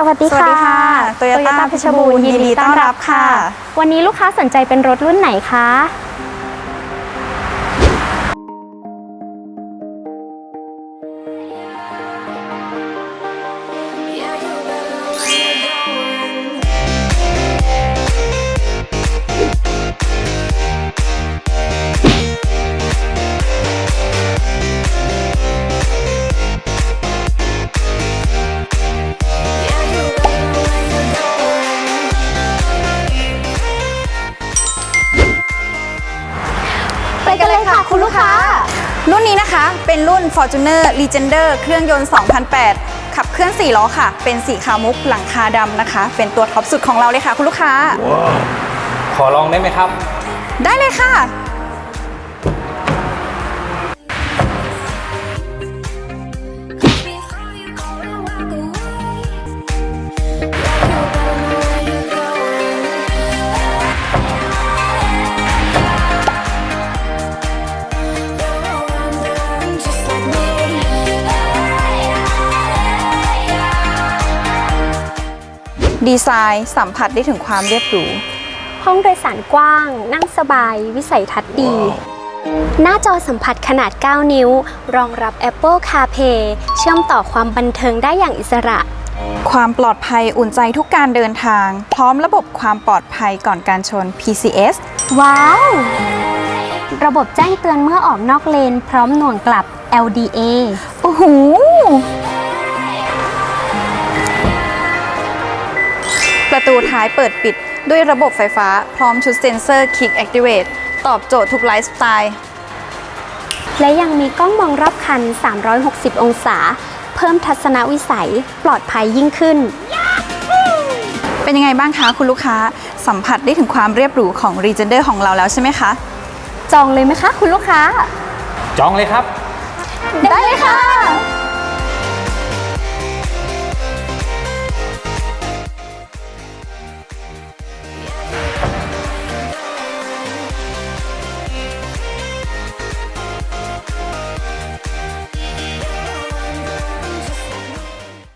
สวัสดีสวัสค่ะดีค่ะ Toyota Toyota เพชรบูรณ์ยินดีต้อนรับค่ะ วันนี้ลูกค้าสนใจเป็นรถรุ่นไหนคะ ค่ะคุณลูกค้า รุ่นนี้นะคะเป็นรุ่น Fortuner Legender เครื่องยนต์ 2008 ขับเคลื่อน 4 ล้อค่ะ เป็นสีขาวมุกหลังคาดำนะคะ เป็นตัวท็อปสุดของเราเลยค่ะ คุณลูกค้า ขอลองได้ไหมครับ ได้เลยค่ะ ดีไซน์สัมผัสได้ถึงความเรียบหรู ห้องโดยสารกว้าง นั่งสบาย วิสัยทัศน์ดี หน้าจอสัมผัสขนาด 9 นิ้ว รองรับ Apple CarPlay เชื่อมต่อความบันเทิงได้อย่างอิสระ ความปลอดภัยอุ่นใจทุกการเดินทาง พร้อมระบบความปลอดภัยก่อนการชน PCS ว้าว ระบบแจ้งเตือนเมื่อออกนอกเลน พร้อมหน่วงกลับ LDA โอ้โห ประตูท้ายเปิดปิด ด้วยระบบไฟฟ้าพร้อมชุดเซ็นเซอร์ Kick Activate ตอบโจทย์ทุกไลฟ์สไตล์ และยังมีกล้องมองรอบคัน 360 องศา เพิ่มทัศนวิสัยปลอดภัยยิ่งขึ้น เป็นยังไงบ้างคะคุณลูกค้า สัมผัสได้ถึงความเรียบหรูของ Regender ของเราแล้วใช่ไหมคะ จองเลยไหมคะ คุณลูกค้า จองเลยครับ ได้เลยค่ะ